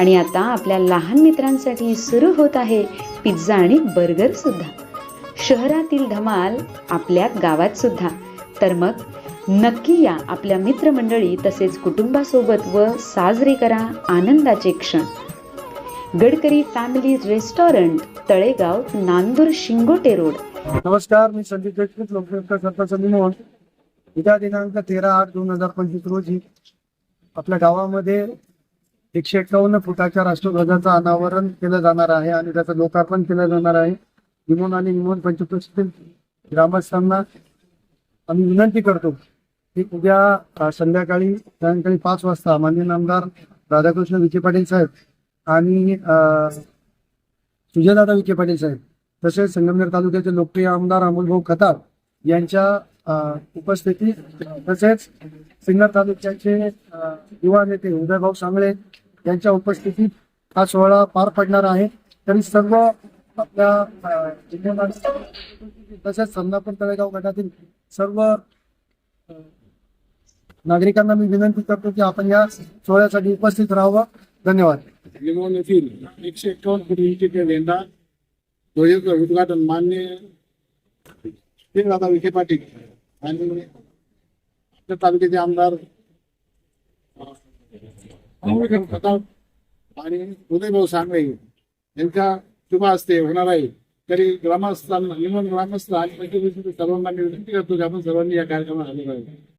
आणि आता आपल्या लहान मित्रांसाठी सुरू होत आहे पिझ्झा आणि बर्गर सुद्धा. शहरातील धमाल आपल्या गावात सुद्धा. तर मग नक्की या आपल्या मित्रमंडळी तसेच कुटुंबासोबत व साजरे करा आनंदाचे क्षण. Gadkari family restaurant Talegaon Nandur Shingote road. नमस्कार मी संदीप देशमुख लोकसंख्या सरपंच उद्या दिनांक तेरा आठ दोन हजार पंचवीस रोजी आपल्या गावामध्ये एकशे एक्कावन्न फुटाच्या राष्ट्रध्वजाचं अनावरण केलं जाणार आहे आणि त्याचं लोकार्पण केलं जाणार आहे. निमोन आणि निमोन पंचकृषीतील ग्रामस्थांना आम्ही विनंती करतो की उद्या संध्याकाळी सायंकाळी पाच वाजता माननीय आमदार राधाकृष्ण विखे पाटील साहेब आणि सुजयदादा विखे पाटील साहेब तसेच संगमनेर तालुक्याचे लोकप्रिय आमदार अमोलभाऊ खतार यांच्या उपस्थितीत तसेच सिन्नर तालुक्याचे युवा नेते उदयभाऊ सांगळे यांच्या उपस्थितीत हा सोहळा पार पडणार आहे. तरी सर्व आपल्या अ, तसेच संदापूर तळेगाव गटातील सर्व नागरिकांना मी विनंती करतो की आपण या सोहळ्यासाठी उपस्थित राहावं. धन्यवाद. लिंबवून येथील एकशे एकावन्न कोटी उंचीचे लेंडा ध्वजाचं उद्घाटन मान्य दादा विखे पाटील आणि आपल्या तालुक्याचे आमदार आणि उदय भाऊ सांगले सांगळे यांच्या शुभ हस्ते होणार आहे. तरी ग्रामस्थांना लिंबन ग्रामस्थ आणि सर्वांना मी विनंती करतो की आपण सर्वांनी या कार्यक्रमात आले पाहिजे